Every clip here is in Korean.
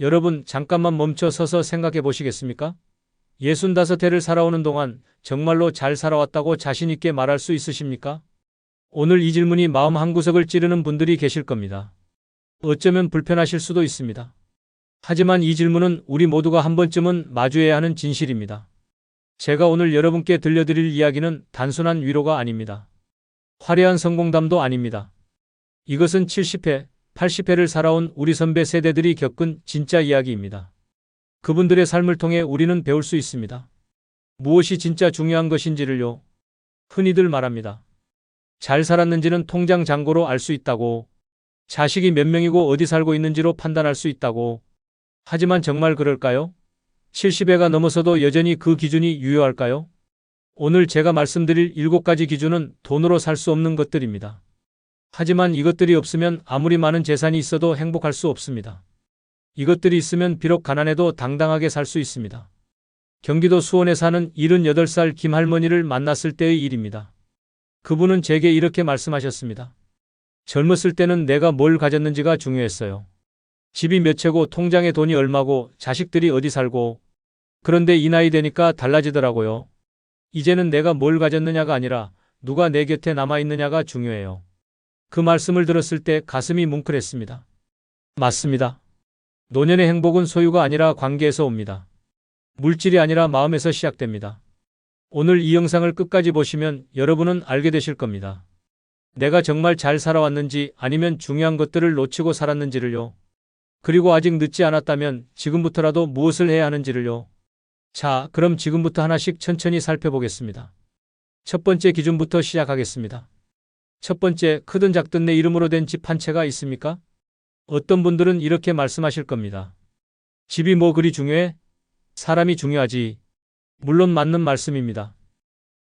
여러분 잠깐만 멈춰 서서 생각해 보시겠습니까? 65해를 살아오는 동안 정말로 잘 살아왔다고 자신 있게 말할 수 있으십니까? 오늘 이 질문이 마음 한구석을 찌르는 분들이 계실 겁니다. 어쩌면 불편하실 수도 있습니다. 하지만 이 질문은 우리 모두가 한 번쯤은 마주해야 하는 진실입니다. 제가 오늘 여러분께 들려드릴 이야기는 단순한 위로가 아닙니다. 화려한 성공담도 아닙니다. 이것은 70회, 80회를 살아온 우리 선배 세대들이 겪은 진짜 이야기입니다. 그분들의 삶을 통해 우리는 배울 수 있습니다. 무엇이 진짜 중요한 것인지를요. 흔히들 말합니다. 잘 살았는지는 통장 잔고로 알 수 있다고, 자식이 몇 명이고 어디 살고 있는지로 판단할 수 있다고. 하지만 정말 그럴까요? 70회가 넘어서도 여전히 그 기준이 유효할까요? 오늘 제가 말씀드릴 7가지 기준은 돈으로 살 수 없는 것들입니다. 하지만 이것들이 없으면 아무리 많은 재산이 있어도 행복할 수 없습니다. 이것들이 있으면 비록 가난해도 당당하게 살 수 있습니다. 경기도 수원에 사는 78살 김할머니를 만났을 때의 일입니다. 그분은 제게 이렇게 말씀하셨습니다. 젊었을 때는 내가 뭘 가졌는지가 중요했어요. 집이 몇 채고 통장에 돈이 얼마고 자식들이 어디 살고 그런데 이 나이 되니까 달라지더라고요. 이제는 내가 뭘 가졌느냐가 아니라 누가 내 곁에 남아있느냐가 중요해요. 그 말씀을 들었을 때 가슴이 뭉클했습니다. 맞습니다. 노년의 행복은 소유가 아니라 관계에서 옵니다. 물질이 아니라 마음에서 시작됩니다. 오늘 이 영상을 끝까지 보시면 여러분은 알게 되실 겁니다. 내가 정말 잘 살아왔는지 아니면 중요한 것들을 놓치고 살았는지를요. 그리고 아직 늦지 않았다면 지금부터라도 무엇을 해야 하는지를요. 자, 그럼 지금부터 하나씩 천천히 살펴보겠습니다. 첫 번째 기준부터 시작하겠습니다. 첫 번째, 크든 작든 내 이름으로 된 집 한 채가 있습니까? 어떤 분들은 이렇게 말씀하실 겁니다. 집이 뭐 그리 중요해? 사람이 중요하지. 물론 맞는 말씀입니다.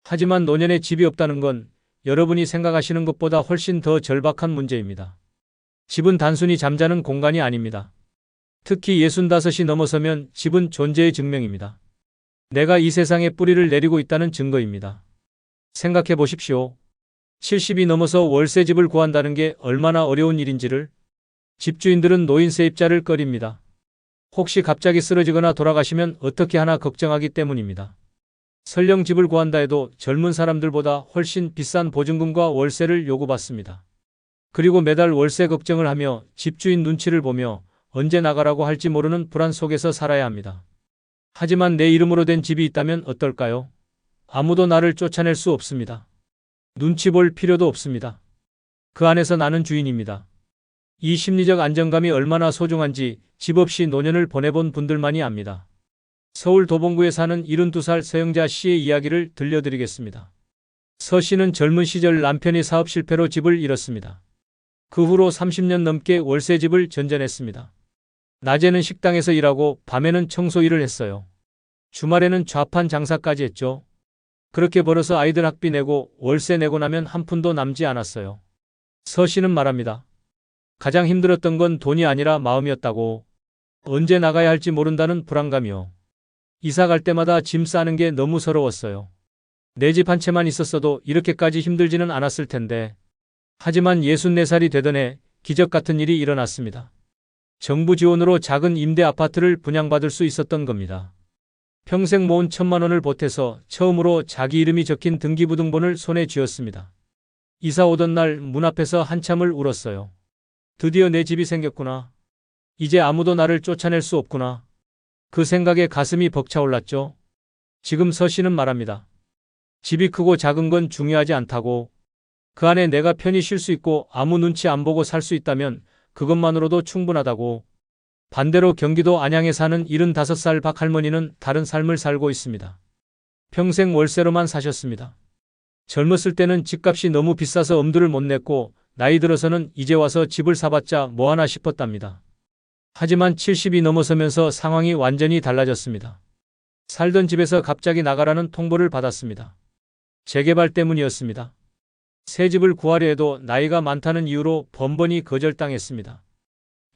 하지만 노년에 집이 없다는 건 여러분이 생각하시는 것보다 훨씬 더 절박한 문제입니다. 집은 단순히 잠자는 공간이 아닙니다. 특히 65이 넘어서면 집은 존재의 증명입니다. 내가 이 세상에 뿌리를 내리고 있다는 증거입니다. 생각해 보십시오. 70이 넘어서 월세집을 구한다는 게 얼마나 어려운 일인지를 집주인들은 노인 세입자를 꺼립니다. 혹시 갑자기 쓰러지거나 돌아가시면 어떻게 하나 걱정하기 때문입니다. 설령 집을 구한다 해도 젊은 사람들보다 훨씬 비싼 보증금과 월세를 요구받습니다. 그리고 매달 월세 걱정을 하며 집주인 눈치를 보며 언제 나가라고 할지 모르는 불안 속에서 살아야 합니다. 하지만 내 이름으로 된 집이 있다면 어떨까요? 아무도 나를 쫓아낼 수 없습니다. 눈치 볼 필요도 없습니다. 그 안에서 나는 주인입니다. 이 심리적 안정감이 얼마나 소중한지 집 없이 노년을 보내본 분들만이 압니다. 서울 도봉구에 사는 72살 서영자 씨의 이야기를 들려드리겠습니다. 서 씨는 젊은 시절 남편이 사업 실패로 집을 잃었습니다. 그 후로 30년 넘게 월세 집을 전전했습니다. 낮에는 식당에서 일하고 밤에는 청소 일을 했어요. 주말에는 좌판 장사까지 했죠. 그렇게 벌어서 아이들 학비 내고 월세 내고 나면 한 푼도 남지 않았어요. 서 씨는 말합니다. 가장 힘들었던 건 돈이 아니라 마음이었다고. 언제 나가야 할지 모른다는 불안감이요. 이사 갈 때마다 짐 싸는 게 너무 서러웠어요. 내 집 한 채만 있었어도 이렇게까지 힘들지는 않았을 텐데. 하지만 64살이 되던 해 기적 같은 일이 일어났습니다. 정부 지원으로 작은 임대 아파트를 분양받을 수 있었던 겁니다. 평생 모은 천만 원을 보태서 처음으로 자기 이름이 적힌 등기부등본을 손에 쥐었습니다. 이사 오던 날 문 앞에서 한참을 울었어요. 드디어 내 집이 생겼구나. 이제 아무도 나를 쫓아낼 수 없구나. 그 생각에 가슴이 벅차올랐죠. 지금 서 씨는 말합니다. 집이 크고 작은 건 중요하지 않다고. 그 안에 내가 편히 쉴 수 있고 아무 눈치 안 보고 살 수 있다면 그것만으로도 충분하다고. 반대로 경기도 안양에 사는 75살 박 할머니는 다른 삶을 살고 있습니다. 평생 월세로만 사셨습니다. 젊었을 때는 집값이 너무 비싸서 엄두를 못 냈고 나이 들어서는 이제 와서 집을 사봤자 뭐하나 싶었답니다. 하지만 70이 넘어서면서 상황이 완전히 달라졌습니다. 살던 집에서 갑자기 나가라는 통보를 받았습니다. 재개발 때문이었습니다. 새 집을 구하려 해도 나이가 많다는 이유로 번번이 거절당했습니다.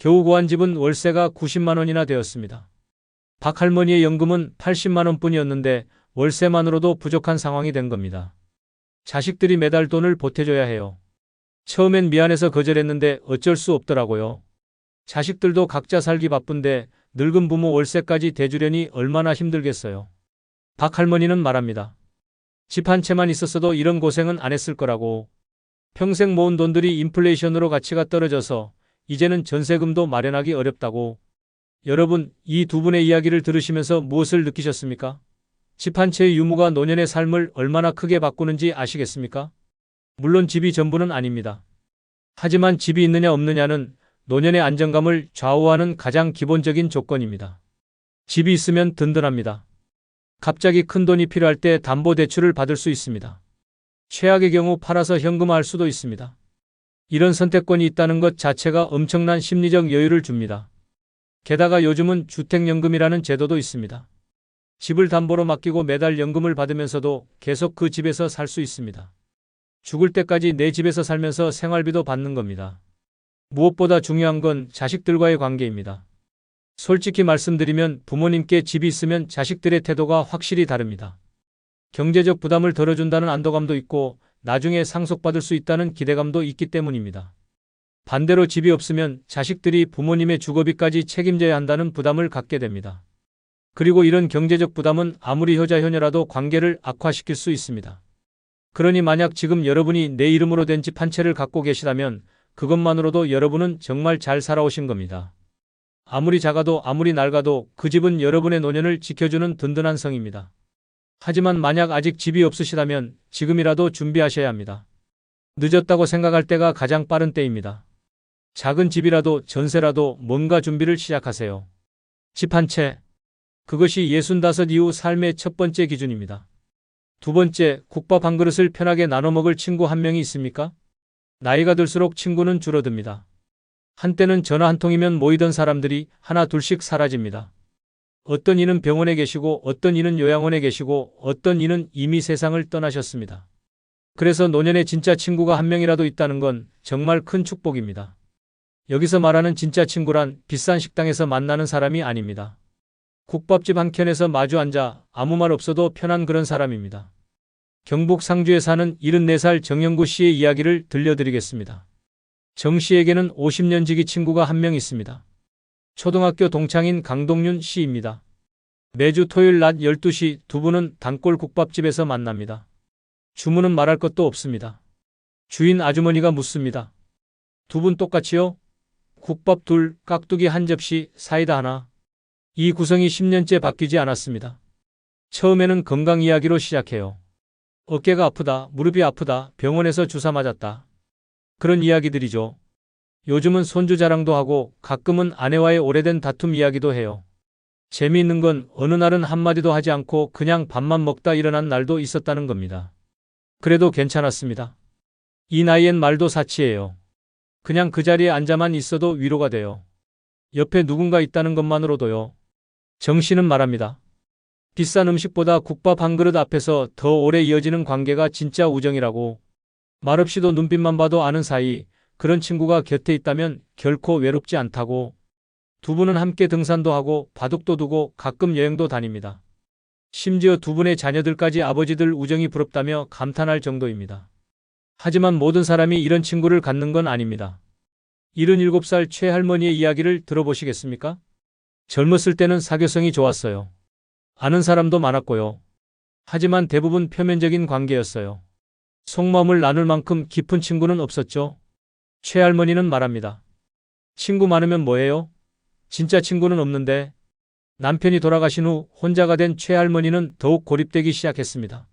겨우 구한 집은 월세가 90만 원이나 되었습니다. 박 할머니의 연금은 80만 원뿐이었는데 월세만으로도 부족한 상황이 된 겁니다. 자식들이 매달 돈을 보태줘야 해요. 처음엔 미안해서 거절했는데 어쩔 수 없더라고요. 자식들도 각자 살기 바쁜데 늙은 부모 월세까지 대주려니 얼마나 힘들겠어요. 박 할머니는 말합니다. 집 한 채만 있었어도 이런 고생은 안 했을 거라고. 평생 모은 돈들이 인플레이션으로 가치가 떨어져서 이제는 전세금도 마련하기 어렵다고. 여러분, 이 두 분의 이야기를 들으시면서 무엇을 느끼셨습니까? 집 한 채의 유무가 노년의 삶을 얼마나 크게 바꾸는지 아시겠습니까? 물론 집이 전부는 아닙니다. 하지만 집이 있느냐 없느냐는 노년의 안정감을 좌우하는 가장 기본적인 조건입니다. 집이 있으면 든든합니다. 갑자기 큰 돈이 필요할 때 담보 대출을 받을 수 있습니다. 최악의 경우 팔아서 현금화할 수도 있습니다. 이런 선택권이 있다는 것 자체가 엄청난 심리적 여유를 줍니다. 게다가 요즘은 주택연금이라는 제도도 있습니다. 집을 담보로 맡기고 매달 연금을 받으면서도 계속 그 집에서 살 수 있습니다. 죽을 때까지 내 집에서 살면서 생활비도 받는 겁니다. 무엇보다 중요한 건 자식들과의 관계입니다. 솔직히 말씀드리면 부모님께 집이 있으면 자식들의 태도가 확실히 다릅니다. 경제적 부담을 덜어준다는 안도감도 있고 나중에 상속받을 수 있다는 기대감도 있기 때문입니다. 반대로 집이 없으면 자식들이 부모님의 주거비까지 책임져야 한다는 부담을 갖게 됩니다. 그리고 이런 경제적 부담은 아무리 효자 효녀라도 관계를 악화시킬 수 있습니다. 그러니 만약 지금 여러분이 내 이름으로 된 집 한 채를 갖고 계시다면 그것만으로도 여러분은 정말 잘 살아오신 겁니다. 아무리 작아도 아무리 낡아도 그 집은 여러분의 노년을 지켜주는 든든한 성입니다. 하지만 만약 아직 집이 없으시다면 지금이라도 준비하셔야 합니다. 늦었다고 생각할 때가 가장 빠른 때입니다. 작은 집이라도 전세라도 뭔가 준비를 시작하세요. 집 한 채. 그것이 예순다섯 이후 삶의 첫 번째 기준입니다. 두 번째, 국밥 한 그릇을 편하게 나눠 먹을 친구 한 명이 있습니까? 나이가 들수록 친구는 줄어듭니다. 한때는 전화 한 통이면 모이던 사람들이 하나 둘씩 사라집니다. 어떤 이는 병원에 계시고 어떤 이는 요양원에 계시고 어떤 이는 이미 세상을 떠나셨습니다. 그래서 노년에 진짜 친구가 한 명이라도 있다는 건 정말 큰 축복입니다. 여기서 말하는 진짜 친구란 비싼 식당에서 만나는 사람이 아닙니다. 국밥집 한 켠에서 마주 앉아 아무 말 없어도 편한 그런 사람입니다. 경북 상주에 사는 74살 정영구 씨의 이야기를 들려드리겠습니다. 정 씨에게는 50년 지기 친구가 한 명 있습니다. 초등학교 동창인 강동윤 씨입니다. 매주 토요일 낮 12시 두 분은 단골 국밥집에서 만납니다. 주문은 말할 것도 없습니다. 주인 아주머니가 묻습니다. 두 분 똑같이요? 국밥 둘, 깍두기 한 접시, 사이다 하나. 이 구성이 10년째 바뀌지 않았습니다. 처음에는 건강 이야기로 시작해요. 어깨가 아프다, 무릎이 아프다, 병원에서 주사 맞았다. 그런 이야기들이죠. 요즘은 손주 자랑도 하고 가끔은 아내와의 오래된 다툼 이야기도 해요. 재미있는 건 어느 날은 한마디도 하지 않고 그냥 밥만 먹다 일어난 날도 있었다는 겁니다. 그래도 괜찮았습니다. 이 나이엔 말도 사치예요. 그냥 그 자리에 앉아만 있어도 위로가 돼요. 옆에 누군가 있다는 것만으로도요. 정 씨는 말합니다. 비싼 음식보다 국밥 한 그릇 앞에서 더 오래 이어지는 관계가 진짜 우정이라고. 말없이도 눈빛만 봐도 아는 사이, 그런 친구가 곁에 있다면 결코 외롭지 않다고. 두 분은 함께 등산도 하고 바둑도 두고 가끔 여행도 다닙니다. 심지어 두 분의 자녀들까지 아버지들 우정이 부럽다며 감탄할 정도입니다. 하지만 모든 사람이 이런 친구를 갖는 건 아닙니다. 77살 최 할머니의 이야기를 들어보시겠습니까? 젊었을 때는 사교성이 좋았어요. 아는 사람도 많았고요. 하지만 대부분 표면적인 관계였어요. 속마음을 나눌 만큼 깊은 친구는 없었죠. 최할머니는 말합니다. 친구 많으면 뭐예요? 진짜 친구는 없는데 남편이 돌아가신 후 혼자가 된 최할머니는 더욱 고립되기 시작했습니다.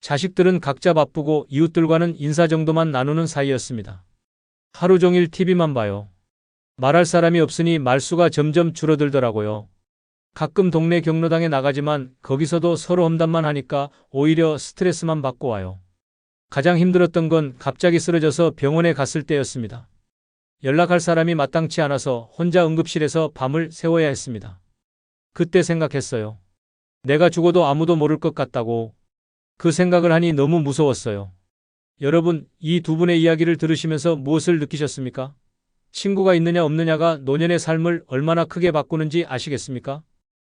자식들은 각자 바쁘고 이웃들과는 인사 정도만 나누는 사이였습니다. 하루 종일 TV만 봐요. 말할 사람이 없으니 말수가 점점 줄어들더라고요. 가끔 동네 경로당에 나가지만 거기서도 서로 험담만 하니까 오히려 스트레스만 받고 와요. 가장 힘들었던 건 갑자기 쓰러져서 병원에 갔을 때였습니다. 연락할 사람이 마땅치 않아서 혼자 응급실에서 밤을 새워야 했습니다. 그때 생각했어요. 내가 죽어도 아무도 모를 것 같다고. 그 생각을 하니 너무 무서웠어요. 여러분, 이 두 분의 이야기를 들으시면서 무엇을 느끼셨습니까? 친구가 있느냐 없느냐가 노년의 삶을 얼마나 크게 바꾸는지 아시겠습니까?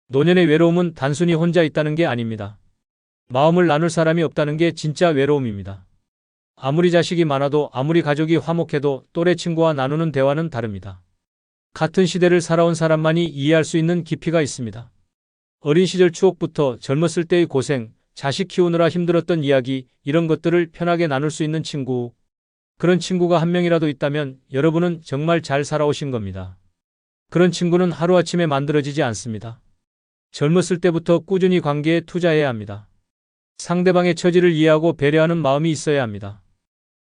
노년의 외로움은 단순히 혼자 있다는 게 아닙니다. 마음을 나눌 사람이 없다는 게 진짜 외로움입니다. 아무리 자식이 많아도 아무리 가족이 화목해도 또래 친구와 나누는 대화는 다릅니다. 같은 시대를 살아온 사람만이 이해할 수 있는 깊이가 있습니다. 어린 시절 추억부터 젊었을 때의 고생, 자식 키우느라 힘들었던 이야기, 이런 것들을 편하게 나눌 수 있는 친구. 그런 친구가 한 명이라도 있다면 여러분은 정말 잘 살아오신 겁니다. 그런 친구는 하루아침에 만들어지지 않습니다. 젊었을 때부터 꾸준히 관계에 투자해야 합니다. 상대방의 처지를 이해하고 배려하는 마음이 있어야 합니다.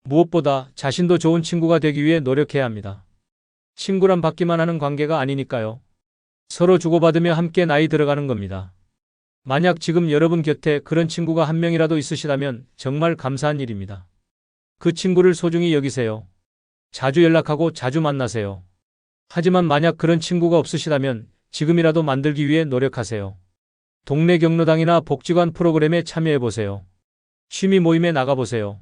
무엇보다 자신도 좋은 친구가 되기 위해 노력해야 합니다. 친구란 받기만 하는 관계가 아니니까요. 서로 주고받으며 함께 나이 들어가는 겁니다. 만약 지금 여러분 곁에 그런 친구가 한 명이라도 있으시다면 정말 감사한 일입니다. 그 친구를 소중히 여기세요. 자주 연락하고 자주 만나세요. 하지만 만약 그런 친구가 없으시다면 지금이라도 만들기 위해 노력하세요. 동네 경로당이나 복지관 프로그램에 참여해보세요. 취미 모임에 나가보세요.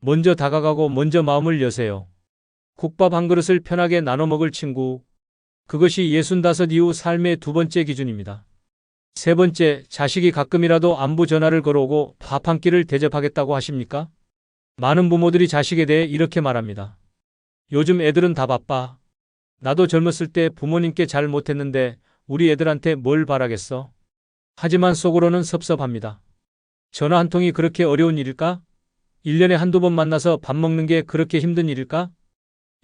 먼저 다가가고 먼저 마음을 여세요. 국밥 한 그릇을 편하게 나눠 먹을 친구. 그것이 예순다섯 이후 삶의 두 번째 기준입니다. 세 번째, 자식이 가끔이라도 안부 전화를 걸어오고 밥 한 끼를 대접하겠다고 하십니까? 많은 부모들이 자식에 대해 이렇게 말합니다. 요즘 애들은 다 바빠. 나도 젊었을 때 부모님께 잘 못했는데 우리 애들한테 뭘 바라겠어? 하지만 속으로는 섭섭합니다. 전화 한 통이 그렇게 어려운 일일까? 1년에 한두 번 만나서 밥 먹는 게 그렇게 힘든 일일까?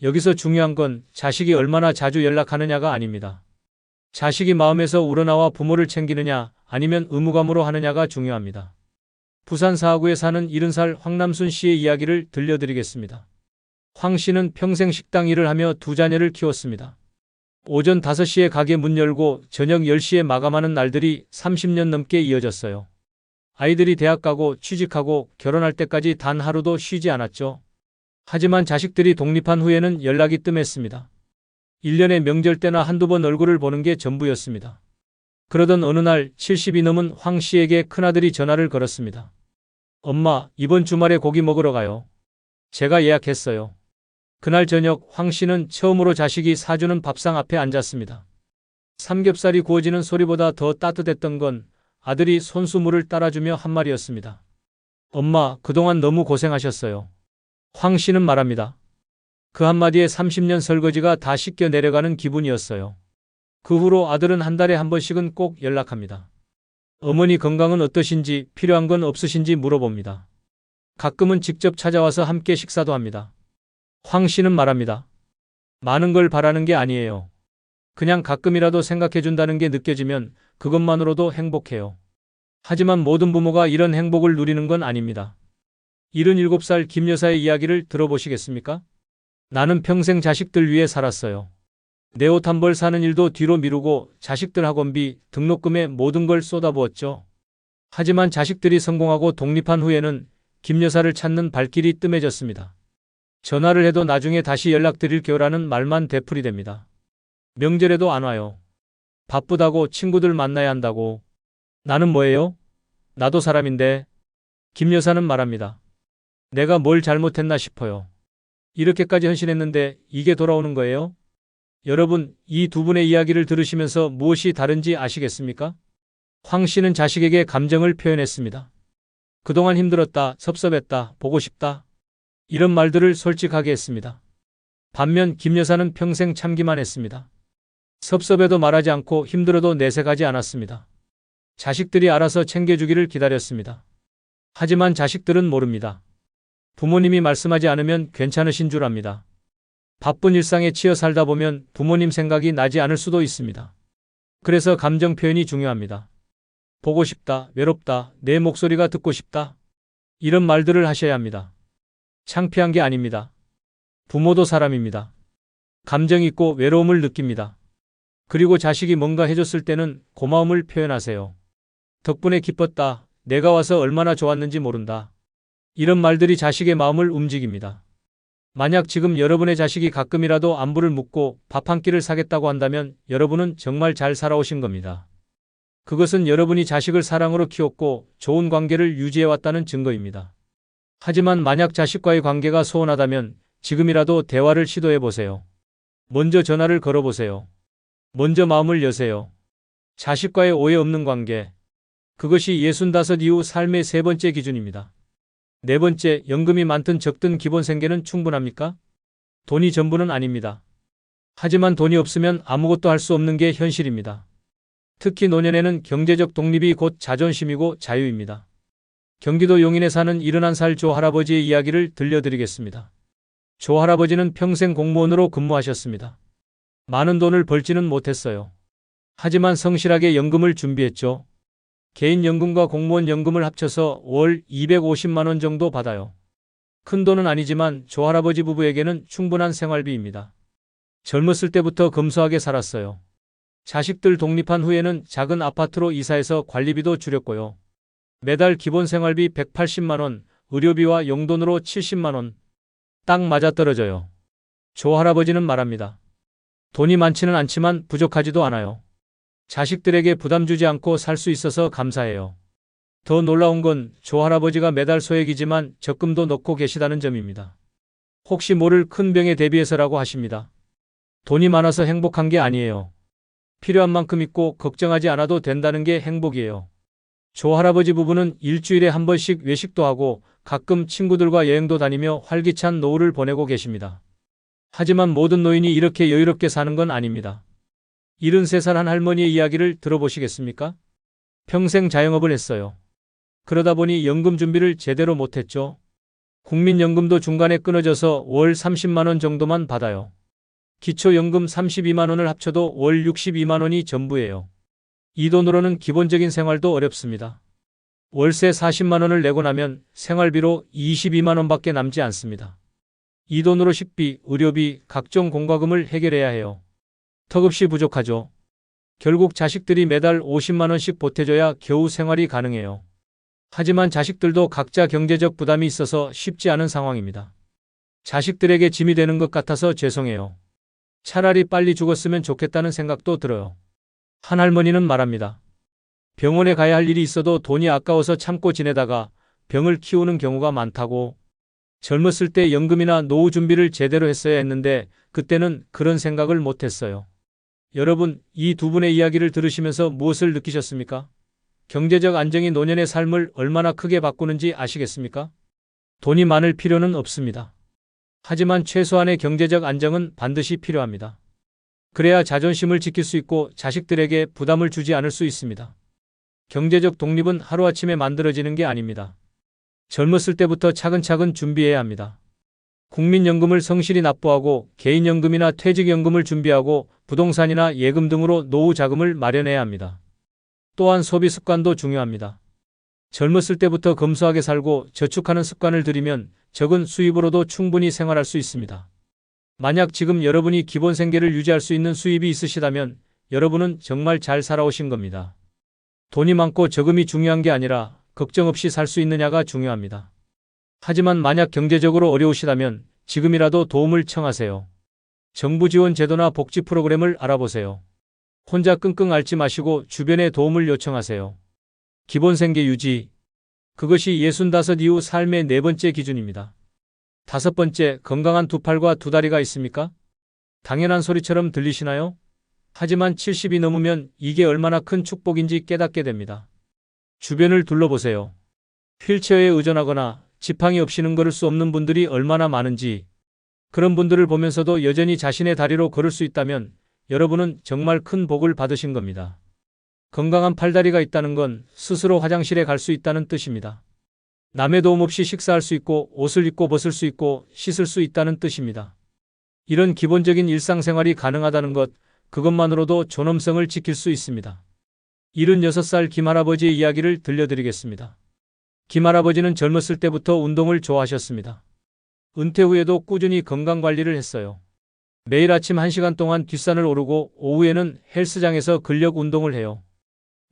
여기서 중요한 건 자식이 얼마나 자주 연락하느냐가 아닙니다. 자식이 마음에서 우러나와 부모를 챙기느냐 아니면 의무감으로 하느냐가 중요합니다. 부산 사하구에 사는 70살 황남순 씨의 이야기를 들려드리겠습니다. 황 씨는 평생 식당 일을 하며 두 자녀를 키웠습니다. 오전 5시에 가게 문 열고 저녁 10시에 마감하는 날들이 30년 넘게 이어졌어요. 아이들이 대학 가고 취직하고 결혼할 때까지 단 하루도 쉬지 않았죠. 하지만 자식들이 독립한 후에는 연락이 뜸했습니다. 1년에 명절 때나 한두 번 얼굴을 보는 게 전부였습니다. 그러던 어느 날 70이 넘은 황 씨에게 큰아들이 전화를 걸었습니다. 엄마, 이번 주말에 고기 먹으러 가요. 제가 예약했어요. 그날 저녁 황 씨는 처음으로 자식이 사주는 밥상 앞에 앉았습니다. 삼겹살이 구워지는 소리보다 더 따뜻했던 건 아들이 손수물을 따라주며 한 말이었습니다. 엄마, 그동안 너무 고생하셨어요. 황 씨는 말합니다. 그 한마디에 30년 설거지가 다 씻겨 내려가는 기분이었어요. 그 후로 아들은 한 달에 한 번씩은 꼭 연락합니다. 어머니 건강은 어떠신지 필요한 건 없으신지 물어봅니다. 가끔은 직접 찾아와서 함께 식사도 합니다. 황 씨는 말합니다. 많은 걸 바라는 게 아니에요. 그냥 가끔이라도 생각해 준다는 게 느껴지면 그것만으로도 행복해요. 하지만 모든 부모가 이런 행복을 누리는 건 아닙니다. 77살 김 여사의 이야기를 들어보시겠습니까? 나는 평생 자식들 위해 살았어요. 내 옷 한 벌 사는 일도 뒤로 미루고 자식들 학원비, 등록금에 모든 걸 쏟아부었죠. 하지만 자식들이 성공하고 독립한 후에는 김 여사를 찾는 발길이 뜸해졌습니다. 전화를 해도 나중에 다시 연락드릴게요라는 말만 되풀이됩니다. 명절에도 안 와요. 바쁘다고 친구들 만나야 한다고. 나는 뭐예요? 나도 사람인데. 김 여사는 말합니다. 내가 뭘 잘못했나 싶어요. 이렇게까지 헌신했는데 이게 돌아오는 거예요? 여러분, 이 두 분의 이야기를 들으시면서 무엇이 다른지 아시겠습니까? 황 씨는 자식에게 감정을 표현했습니다. 그동안 힘들었다, 섭섭했다, 보고 싶다. 이런 말들을 솔직하게 했습니다. 반면 김 여사는 평생 참기만 했습니다. 섭섭해도 말하지 않고 힘들어도 내색하지 않았습니다. 자식들이 알아서 챙겨주기를 기다렸습니다. 하지만 자식들은 모릅니다. 부모님이 말씀하지 않으면 괜찮으신 줄 압니다. 바쁜 일상에 치여 살다 보면 부모님 생각이 나지 않을 수도 있습니다. 그래서 감정 표현이 중요합니다. 보고 싶다, 외롭다, 내 목소리가 듣고 싶다. 이런 말들을 하셔야 합니다. 창피한 게 아닙니다. 부모도 사람입니다. 감정 있고 외로움을 느낍니다. 그리고 자식이 뭔가 해줬을 때는 고마움을 표현하세요. 덕분에 기뻤다. 내가 와서 얼마나 좋았는지 모른다. 이런 말들이 자식의 마음을 움직입니다. 만약 지금 여러분의 자식이 가끔이라도 안부를 묻고 밥 한 끼를 사겠다고 한다면 여러분은 정말 잘 살아오신 겁니다. 그것은 여러분이 자식을 사랑으로 키웠고 좋은 관계를 유지해왔다는 증거입니다. 하지만 만약 자식과의 관계가 소원하다면 지금이라도 대화를 시도해 보세요. 먼저 전화를 걸어 보세요. 먼저 마음을 여세요. 자식과의 오해 없는 관계. 그것이 예순다섯 이후 삶의 세 번째 기준입니다. 네 번째, 연금이 많든 적든 기본 생계는 충분합니까? 돈이 전부는 아닙니다. 하지만 돈이 없으면 아무것도 할 수 없는 게 현실입니다. 특히 노년에는 경제적 독립이 곧 자존심이고 자유입니다. 경기도 용인에 사는 71살 조 할아버지의 이야기를 들려드리겠습니다. 조 할아버지는 평생 공무원으로 근무하셨습니다. 많은 돈을 벌지는 못했어요. 하지만 성실하게 연금을 준비했죠. 개인 연금과 공무원 연금을 합쳐서 월 250만 원 정도 받아요. 큰 돈은 아니지만 조 할아버지 부부에게는 충분한 생활비입니다. 젊었을 때부터 검소하게 살았어요. 자식들 독립한 후에는 작은 아파트로 이사해서 관리비도 줄였고요. 매달 기본 생활비 180만 원, 의료비와 용돈으로 70만 원. 딱 맞아떨어져요. 조 할아버지는 말합니다. 돈이 많지는 않지만 부족하지도 않아요. 자식들에게 부담 주지 않고 살 수 있어서 감사해요. 더 놀라운 건 조 할아버지가 매달 소액이지만 적금도 넣고 계시다는 점입니다. 혹시 모를 큰 병에 대비해서라고 하십니다. 돈이 많아서 행복한 게 아니에요. 필요한 만큼 있고 걱정하지 않아도 된다는 게 행복이에요. 조 할아버지 부부는 일주일에 한 번씩 외식도 하고 가끔 친구들과 여행도 다니며 활기찬 노후를 보내고 계십니다. 하지만 모든 노인이 이렇게 여유롭게 사는 건 아닙니다. 73살 한 할머니의 이야기를 들어보시겠습니까? 평생 자영업을 했어요. 그러다 보니 연금 준비를 제대로 못했죠. 국민연금도 중간에 끊어져서 월 30만 원 정도만 받아요. 기초연금 32만 원을 합쳐도 월 62만 원이 전부예요. 이 돈으로는 기본적인 생활도 어렵습니다. 월세 40만 원을 내고 나면 생활비로 22만 원밖에 남지 않습니다. 이 돈으로 식비, 의료비, 각종 공과금을 해결해야 해요. 턱없이 부족하죠. 결국 자식들이 매달 50만 원씩 보태줘야 겨우 생활이 가능해요. 하지만 자식들도 각자 경제적 부담이 있어서 쉽지 않은 상황입니다. 자식들에게 짐이 되는 것 같아서 죄송해요. 차라리 빨리 죽었으면 좋겠다는 생각도 들어요. 한 할머니는 말합니다. 병원에 가야 할 일이 있어도 돈이 아까워서 참고 지내다가 병을 키우는 경우가 많다고 젊었을 때 연금이나 노후 준비를 제대로 했어야 했는데 그때는 그런 생각을 못 했어요. 여러분, 이 두 분의 이야기를 들으시면서 무엇을 느끼셨습니까? 경제적 안정이 노년의 삶을 얼마나 크게 바꾸는지 아시겠습니까? 돈이 많을 필요는 없습니다. 하지만 최소한의 경제적 안정은 반드시 필요합니다. 그래야 자존심을 지킬 수 있고 자식들에게 부담을 주지 않을 수 있습니다. 경제적 독립은 하루아침에 만들어지는 게 아닙니다. 젊었을 때부터 차근차근 준비해야 합니다. 국민연금을 성실히 납부하고 개인연금이나 퇴직연금을 준비하고 부동산이나 예금 등으로 노후 자금을 마련해야 합니다. 또한 소비 습관도 중요합니다. 젊었을 때부터 검소하게 살고 저축하는 습관을 들이면 적은 수입으로도 충분히 생활할 수 있습니다. 만약 지금 여러분이 기본 생계를 유지할 수 있는 수입이 있으시다면 여러분은 정말 잘 살아오신 겁니다. 돈이 많고 저금이 중요한 게 아니라 걱정 없이 살 수 있느냐가 중요합니다. 하지만 만약 경제적으로 어려우시다면 지금이라도 도움을 청하세요. 정부 지원 제도나 복지 프로그램을 알아보세요. 혼자 끙끙 앓지 마시고 주변에 도움을 요청하세요. 기본 생계 유지. 그것이 65 이후 삶의 네 번째 기준입니다. 다섯 번째, 건강한 두 팔과 두 다리가 있습니까? 당연한 소리처럼 들리시나요? 하지만 70이 넘으면 이게 얼마나 큰 축복인지 깨닫게 됩니다. 주변을 둘러보세요. 휠체어에 의존하거나 지팡이 없이는 걸을 수 없는 분들이 얼마나 많은지 그런 분들을 보면서도 여전히 자신의 다리로 걸을 수 있다면 여러분은 정말 큰 복을 받으신 겁니다. 건강한 팔다리가 있다는 건 스스로 화장실에 갈 수 있다는 뜻입니다. 남의 도움 없이 식사할 수 있고 옷을 입고 벗을 수 있고 씻을 수 있다는 뜻입니다. 이런 기본적인 일상생활이 가능하다는 것, 그것만으로도 존엄성을 지킬 수 있습니다. 76살 김할아버지의 이야기를 들려드리겠습니다. 김할아버지는 젊었을 때부터 운동을 좋아하셨습니다. 은퇴 후에도 꾸준히 건강관리를 했어요. 매일 아침 1시간 동안 뒷산을 오르고 오후에는 헬스장에서 근력 운동을 해요.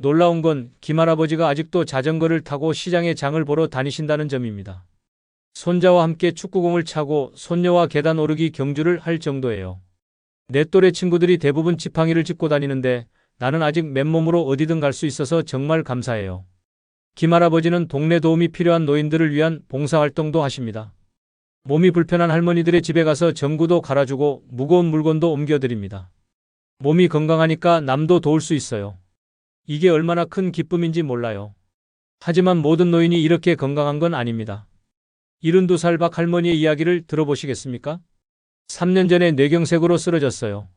놀라운 건 김할아버지가 아직도 자전거를 타고 시장에 장을 보러 다니신다는 점입니다. 손자와 함께 축구공을 차고 손녀와 계단 오르기 경주를 할 정도예요. 내 또래 친구들이 대부분 지팡이를 짚고 다니는데 나는 아직 맨몸으로 어디든 갈 수 있어서 정말 감사해요. 김할아버지는 동네 도움이 필요한 노인들을 위한 봉사활동도 하십니다. 몸이 불편한 할머니들의 집에 가서 전구도 갈아주고 무거운 물건도 옮겨드립니다. 몸이 건강하니까 남도 도울 수 있어요. 이게 얼마나 큰 기쁨인지 몰라요. 하지만 모든 노인이 이렇게 건강한 건 아닙니다. 72살 박 할머니의 이야기를 들어보시겠습니까? 3년 전에 뇌경색으로 쓰러졌어요.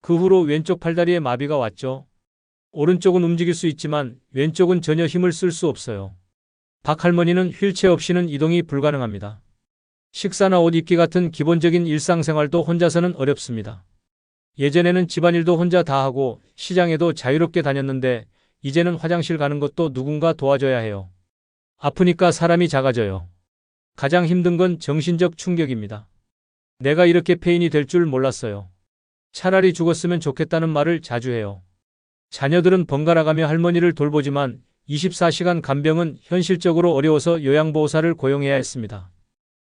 그 후로 왼쪽 팔다리에 마비가 왔죠. 오른쪽은 움직일 수 있지만 왼쪽은 전혀 힘을 쓸 수 없어요. 박 할머니는 휠체어 없이는 이동이 불가능합니다. 식사나 옷 입기 같은 기본적인 일상생활도 혼자서는 어렵습니다. 예전에는 집안일도 혼자 다 하고 시장에도 자유롭게 다녔는데 이제는 화장실 가는 것도 누군가 도와줘야 해요. 아프니까 사람이 작아져요. 가장 힘든 건 정신적 충격입니다. 내가 이렇게 폐인이 될 줄 몰랐어요. 차라리 죽었으면 좋겠다는 말을 자주 해요. 자녀들은 번갈아가며 할머니를 돌보지만 24시간 간병은 현실적으로 어려워서 요양보호사를 고용해야 했습니다.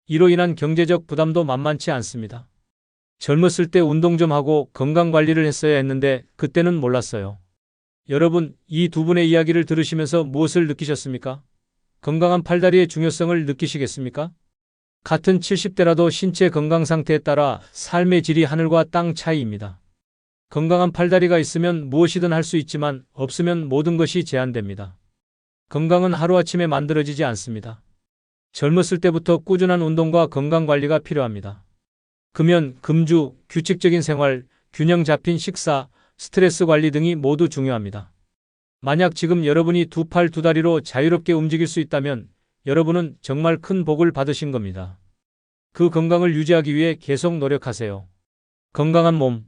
이로 인한 경제적 부담도 만만치 않습니다. 젊었을 때 운동 좀 하고 건강 관리를 했어야 했는데 그때는 몰랐어요. 여러분, 이 두 분의 이야기를 들으시면서 무엇을 느끼셨습니까? 건강한 팔다리의 중요성을 느끼시겠습니까? 같은 70대라도 신체 건강 상태에 따라 삶의 질이 하늘과 땅 차이입니다. 건강한 팔다리가 있으면 무엇이든 할 수 있지만 없으면 모든 것이 제한됩니다. 건강은 하루아침에 만들어지지 않습니다. 젊었을 때부터 꾸준한 운동과 건강 관리가 필요합니다. 금연, 금주, 규칙적인 생활, 균형 잡힌 식사, 스트레스 관리 등이 모두 중요합니다. 만약 지금 여러분이 두 팔 두 다리로 자유롭게 움직일 수 있다면 여러분은 정말 큰 복을 받으신 겁니다. 그 건강을 유지하기 위해 계속 노력하세요. 건강한 몸.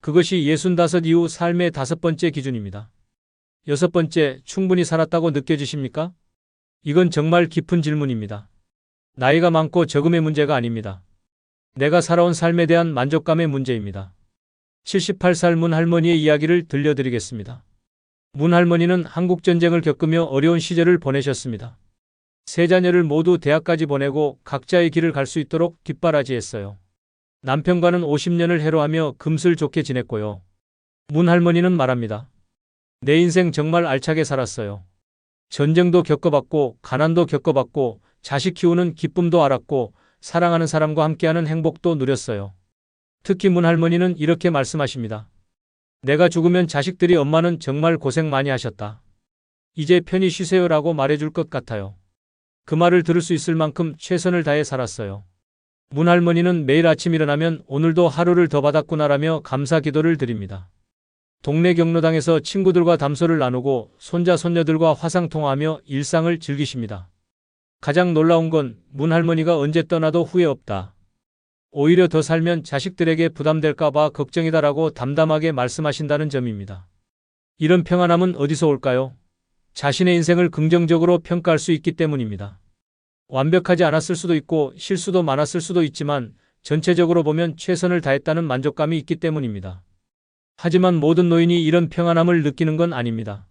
그것이 예순다섯 이후 삶의 다섯 번째 기준입니다. 여섯 번째, 충분히 살았다고 느껴지십니까? 이건 정말 깊은 질문입니다. 나이가 많고 적음의 문제가 아닙니다. 내가 살아온 삶에 대한 만족감의 문제입니다. 78살 문 할머니의 이야기를 들려드리겠습니다. 문 할머니는 한국전쟁을 겪으며 어려운 시절을 보내셨습니다. 세 자녀를 모두 대학까지 보내고 각자의 길을 갈 수 있도록 뒷바라지했어요. 남편과는 50년을 해로하며 금슬 좋게 지냈고요. 문 할머니는 말합니다. 내 인생 정말 알차게 살았어요. 전쟁도 겪어봤고, 가난도 겪어봤고, 자식 키우는 기쁨도 알았고, 사랑하는 사람과 함께하는 행복도 누렸어요. 특히 문 할머니는 이렇게 말씀하십니다. 내가 죽으면 자식들이 엄마는 정말 고생 많이 하셨다. 이제 편히 쉬세요라고 말해줄 것 같아요. 그 말을 들을 수 있을 만큼 최선을 다해 살았어요. 문 할머니는 매일 아침 일어나면 오늘도 하루를 더 받았구나라며 감사 기도를 드립니다. 동네 경로당에서 친구들과 담소를 나누고 손자 손녀들과 화상통화하며 일상을 즐기십니다. 가장 놀라운 건 문 할머니가 언제 떠나도 후회 없다. 오히려 더 살면 자식들에게 부담될까봐 걱정이다라고 담담하게 말씀하신다는 점입니다. 이런 평안함은 어디서 올까요? 자신의 인생을 긍정적으로 평가할 수 있기 때문입니다. 완벽하지 않았을 수도 있고 실수도 많았을 수도 있지만 전체적으로 보면 최선을 다했다는 만족감이 있기 때문입니다. 하지만 모든 노인이 이런 평안함을 느끼는 건 아닙니다.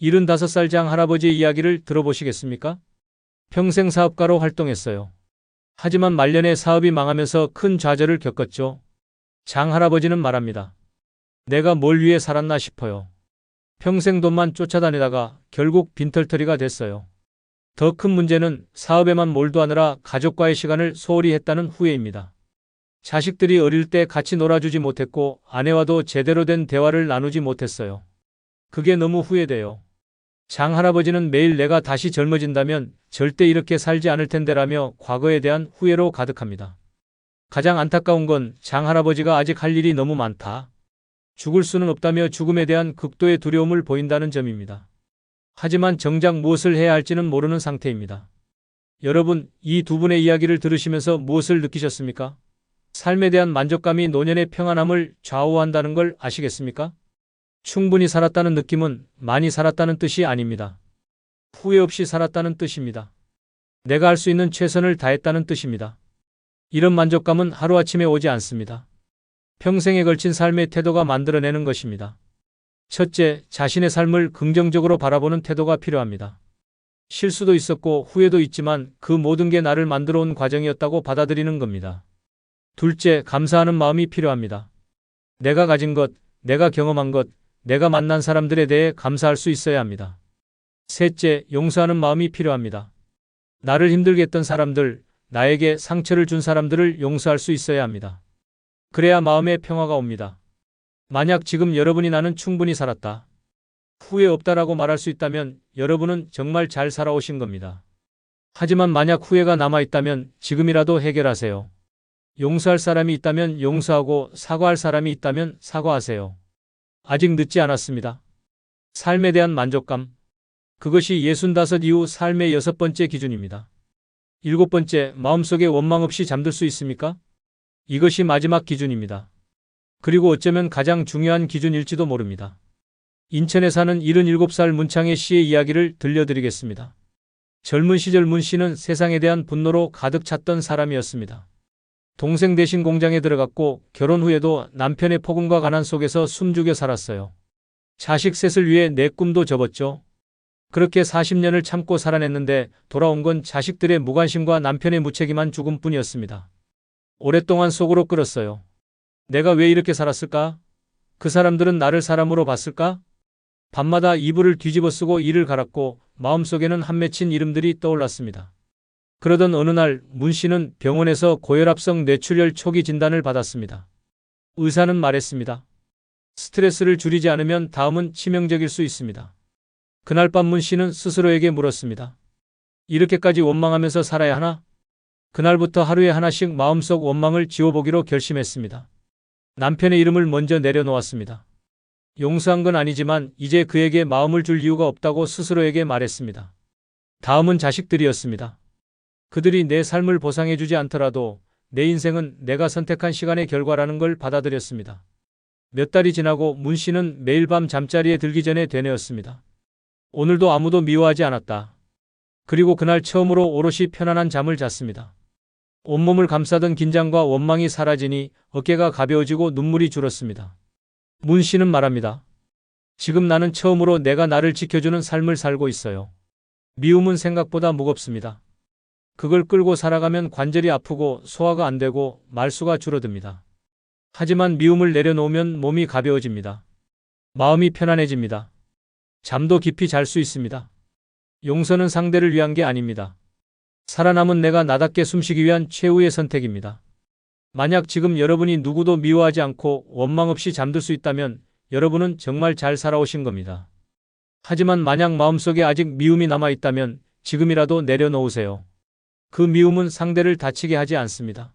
75살 장 할아버지의 이야기를 들어보시겠습니까? 평생 사업가로 활동했어요. 하지만 말년에 사업이 망하면서 큰 좌절을 겪었죠. 장 할아버지는 말합니다. 내가 뭘 위해 살았나 싶어요. 평생 돈만 쫓아다니다가 결국 빈털터리가 됐어요. 더 큰 문제는 사업에만 몰두하느라 가족과의 시간을 소홀히 했다는 후회입니다. 자식들이 어릴 때 같이 놀아주지 못했고 아내와도 제대로 된 대화를 나누지 못했어요. 그게 너무 후회돼요. 장 할아버지는 매일 내가 다시 젊어진다면 절대 이렇게 살지 않을 텐데라며 과거에 대한 후회로 가득합니다. 가장 안타까운 건 장 할아버지가 아직 할 일이 너무 많다. 죽을 수는 없다며 죽음에 대한 극도의 두려움을 보인다는 점입니다. 하지만 정작 무엇을 해야 할지는 모르는 상태입니다. 여러분, 이 두 분의 이야기를 들으시면서 무엇을 느끼셨습니까? 삶에 대한 만족감이 노년의 평안함을 좌우한다는 걸 아시겠습니까? 충분히 살았다는 느낌은 많이 살았다는 뜻이 아닙니다. 후회 없이 살았다는 뜻입니다. 내가 할 수 있는 최선을 다했다는 뜻입니다. 이런 만족감은 하루아침에 오지 않습니다. 평생에 걸친 삶의 태도가 만들어내는 것입니다. 첫째, 자신의 삶을 긍정적으로 바라보는 태도가 필요합니다. 실수도 있었고 후회도 있지만 그 모든 게 나를 만들어 온 과정이었다고 받아들이는 겁니다. 둘째, 감사하는 마음이 필요합니다. 내가 가진 것, 내가 경험한 것, 내가 만난 사람들에 대해 감사할 수 있어야 합니다. 셋째, 용서하는 마음이 필요합니다. 나를 힘들게 했던 사람들, 나에게 상처를 준 사람들을 용서할 수 있어야 합니다. 그래야 마음의 평화가 옵니다. 만약 지금 여러분이 나는 충분히 살았다. 후회 없다라고 말할 수 있다면 여러분은 정말 잘 살아오신 겁니다. 하지만 만약 후회가 남아있다면 지금이라도 해결하세요. 용서할 사람이 있다면 용서하고 사과할 사람이 있다면 사과하세요. 아직 늦지 않았습니다. 삶에 대한 만족감. 그것이 예순다섯 이후 삶의 여섯 번째 기준입니다. 일곱 번째, 마음속에 원망 없이 잠들 수 있습니까? 이것이 마지막 기준입니다. 그리고 어쩌면 가장 중요한 기준일지도 모릅니다. 인천에 사는 77살 문창의 씨의 이야기를 들려드리겠습니다. 젊은 시절 문 씨는 세상에 대한 분노로 가득 찼던 사람이었습니다. 동생 대신 공장에 들어갔고 결혼 후에도 남편의 폭언과 가난 속에서 숨죽여 살았어요. 자식 셋을 위해 내 꿈도 접었죠. 그렇게 40년을 참고 살아냈는데 돌아온 건 자식들의 무관심과 남편의 무책임한 죽음뿐이었습니다. 오랫동안 속으로 끓었어요. 내가 왜 이렇게 살았을까? 그 사람들은 나를 사람으로 봤을까? 밤마다 이불을 뒤집어 쓰고 이를 갈았고 마음속에는 한 맺힌 이름들이 떠올랐습니다. 그러던 어느 날 문 씨는 병원에서 고혈압성 뇌출혈 초기 진단을 받았습니다. 의사는 말했습니다. 스트레스를 줄이지 않으면 다음은 치명적일 수 있습니다. 그날 밤 문 씨는 스스로에게 물었습니다. 이렇게까지 원망하면서 살아야 하나? 그날부터 하루에 하나씩 마음속 원망을 지워보기로 결심했습니다. 남편의 이름을 먼저 내려놓았습니다. 용서한 건 아니지만 이제 그에게 마음을 줄 이유가 없다고 스스로에게 말했습니다. 다음은 자식들이었습니다. 그들이 내 삶을 보상해주지 않더라도 내 인생은 내가 선택한 시간의 결과라는 걸 받아들였습니다. 몇 달이 지나고 문 씨는 매일 밤 잠자리에 들기 전에 되뇌었습니다. 오늘도 아무도 미워하지 않았다. 그리고 그날 처음으로 오롯이 편안한 잠을 잤습니다. 온몸을 감싸던 긴장과 원망이 사라지니 어깨가 가벼워지고 눈물이 줄었습니다. 문 씨는 말합니다. 지금 나는 처음으로 내가 나를 지켜주는 삶을 살고 있어요. 미움은 생각보다 무겁습니다. 그걸 끌고 살아가면 관절이 아프고 소화가 안 되고 말수가 줄어듭니다. 하지만 미움을 내려놓으면 몸이 가벼워집니다. 마음이 편안해집니다. 잠도 깊이 잘 수 있습니다. 용서는 상대를 위한 게 아닙니다. 살아남은 내가 나답게 숨쉬기 위한 최후의 선택입니다. 만약 지금 여러분이 누구도 미워하지 않고 원망 없이 잠들 수 있다면 여러분은 정말 잘 살아오신 겁니다. 하지만 만약 마음속에 아직 미움이 남아 있다면 지금이라도 내려놓으세요. 그 미움은 상대를 다치게 하지 않습니다.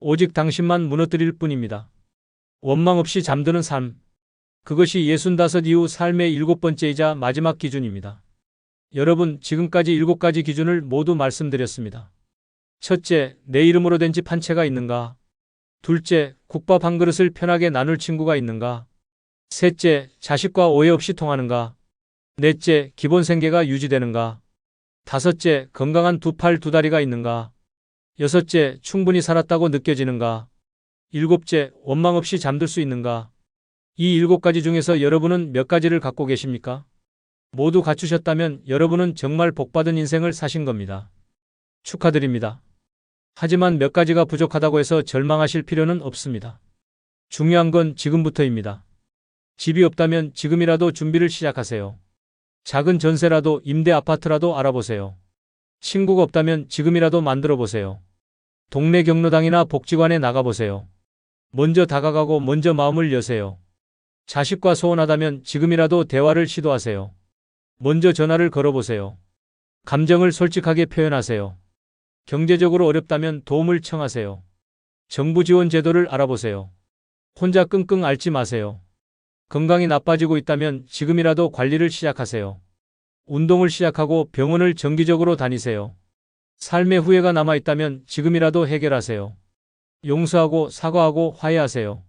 오직 당신만 무너뜨릴 뿐입니다. 원망 없이 잠드는 삶. 그것이 예순다섯 이후 삶의 일곱 번째이자 마지막 기준입니다. 여러분, 지금까지 일곱 가지 기준을 모두 말씀드렸습니다. 첫째, 내 이름으로 된 집 한 채가 있는가? 둘째, 국밥 한 그릇을 편하게 나눌 친구가 있는가? 셋째, 자식과 오해 없이 통하는가? 넷째, 기본 생계가 유지되는가? 다섯째, 건강한 두 팔 두 다리가 있는가? 여섯째, 충분히 살았다고 느껴지는가? 일곱째, 원망 없이 잠들 수 있는가? 이 일곱 가지 중에서 여러분은 몇 가지를 갖고 계십니까? 모두 갖추셨다면 여러분은 정말 복받은 인생을 사신 겁니다. 축하드립니다. 하지만 몇 가지가 부족하다고 해서 절망하실 필요는 없습니다. 중요한 건 지금부터입니다. 집이 없다면 지금이라도 준비를 시작하세요. 작은 전세라도 임대 아파트라도 알아보세요. 친구가 없다면 지금이라도 만들어 보세요. 동네 경로당이나 복지관에 나가보세요. 먼저 다가가고 먼저 마음을 여세요. 자식과 소원하다면 지금이라도 대화를 시도하세요. 먼저 전화를 걸어보세요. 감정을 솔직하게 표현하세요. 경제적으로 어렵다면 도움을 청하세요. 정부 지원 제도를 알아보세요. 혼자 끙끙 앓지 마세요. 건강이 나빠지고 있다면 지금이라도 관리를 시작하세요. 운동을 시작하고 병원을 정기적으로 다니세요. 삶의 후회가 남아 있다면 지금이라도 해결하세요. 용서하고 사과하고 화해하세요.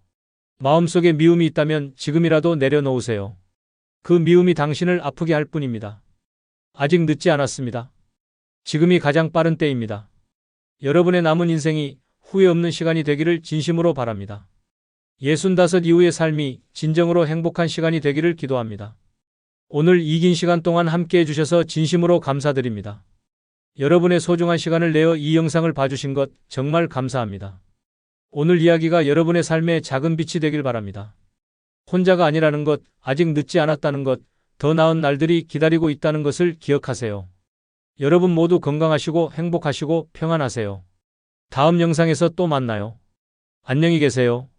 마음속에 미움이 있다면 지금이라도 내려놓으세요. 그 미움이 당신을 아프게 할 뿐입니다. 아직 늦지 않았습니다. 지금이 가장 빠른 때입니다. 여러분의 남은 인생이 후회 없는 시간이 되기를 진심으로 바랍니다. 예순다섯 이후의 삶이 진정으로 행복한 시간이 되기를 기도합니다. 오늘 이 긴 시간 동안 함께 해주셔서 진심으로 감사드립니다. 여러분의 소중한 시간을 내어 이 영상을 봐주신 것 정말 감사합니다. 오늘 이야기가 여러분의 삶에 작은 빛이 되길 바랍니다. 혼자가 아니라는 것, 아직 늦지 않았다는 것, 더 나은 날들이 기다리고 있다는 것을 기억하세요. 여러분 모두 건강하시고 행복하시고 평안하세요. 다음 영상에서 또 만나요. 안녕히 계세요.